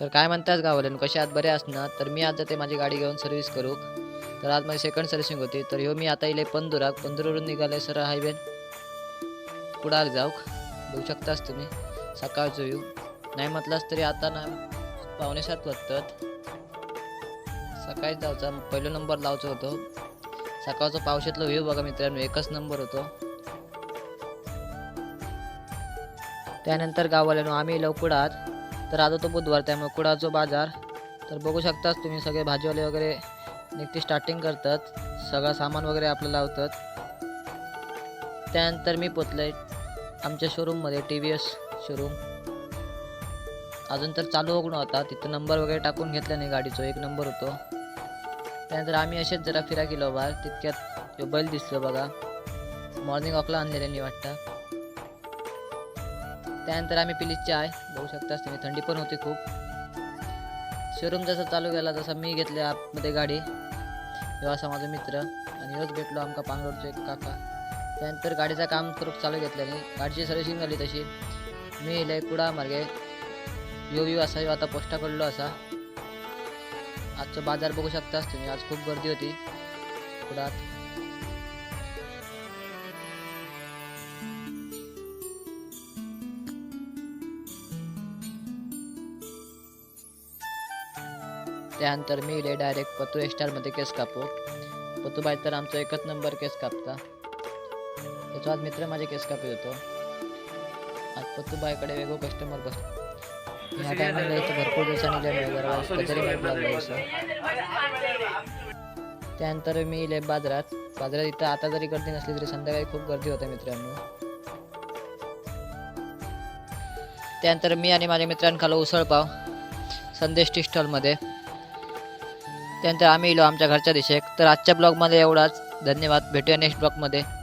तर काय म्हणताच गावल्यानं कसे आत बरे असणार तर मी आज जाते माझी गाडी घेऊन सर्व्हिस करू. तर आज माझी सेकंड सर्व्हिसिंग होती. तर ह्यो मी आता इले पंधुराक पंधरावरून निघाले सर हायवे कुडाल जाऊक. बघू शकताच तुम्ही. सकाळचं येऊ. नाही म्हटलास तरी आता ना पावणे सात वाजतात. सकाळीच जायचा पहिला नंबर लावचो होतो. सकाळचा पावसातलं व्ह्यू बघा मित्रांनो. एकच नंबर होतो. त्यानंतर गाववाल्यानो आम्ही लवकुडात तर आज होतो बुधवार त्यामुळे कुडाचा बाजार तर बघू शकताच तुम्ही सगळे भाजीवाले वगैरे निघते स्टार्टिंग करतात. सगळं सामान वगैरे आपलं लावतात. त्यानंतर मी पोचलोय आमच्या शोरूममध्ये टी व्ही एस शोरूम अजून तर चालू होऊन होता तिथं नंबर वगैरे टाकून घेतला नाही गाडीचो. एक नंबर होतो. त्यानंतर आम्ही असेच जरा फिरा गेलो बाहेर. तितक्यात तो बैल दिसलो बघा. मॉर्निंग वॉकला आणलेल्यानी वाटतं. त्यानंतर आम्ही पिली चाय बघू शकताच तुम्ही थंडी पण होती खूप. शोरूम जसा चालू गेला तसा मी घेतले आतमध्ये गाडी. ह्यो असा माझा मित्र आणि ह्योच भेटलो आमका पांगरोडचो एक काका. त्यानंतर गाडीचं काम करूक चालू घेतल्याने गाडीची सर्व्हिसिंग झाली तशी. मी इले कुडा मार्गे यो यो असा यो आता पोस्टा कडलो असा. आजचा बाजार बघू शकताच तुम्ही आज खूप गर्दी होती कुडात. त्यानंतर मी इले डायरेक्ट पतू एस्टारमध्ये केस कापू. पतूबाई तर आमचा एकच नंबर केस कापता. त्याचा आज मित्र माझे केस कापत होतो. आज पतूबाईकडे वेगळं कस्टमर बस ह्या टायमिंगला इथं भरपूर दिवसांनी लागलो. असं त्यानंतर मी इले बाजारात बाजारात इथं आता जरी गर्दी नसली तरी संध्याकाळी खूप गर्दी होते मित्रांनो. त्यानंतर मी आणि माझ्या मित्रांनी खालो उसळपाव संदेश टी स्टॉलमध्ये त्यानंतर आम्ही इलो आमच्या घरच्या दिशेक. तर आजच्या ब्लॉगमध्ये एवढाच. धन्यवाद. भेटूया नेक्स्ट ब्लॉगमध्ये.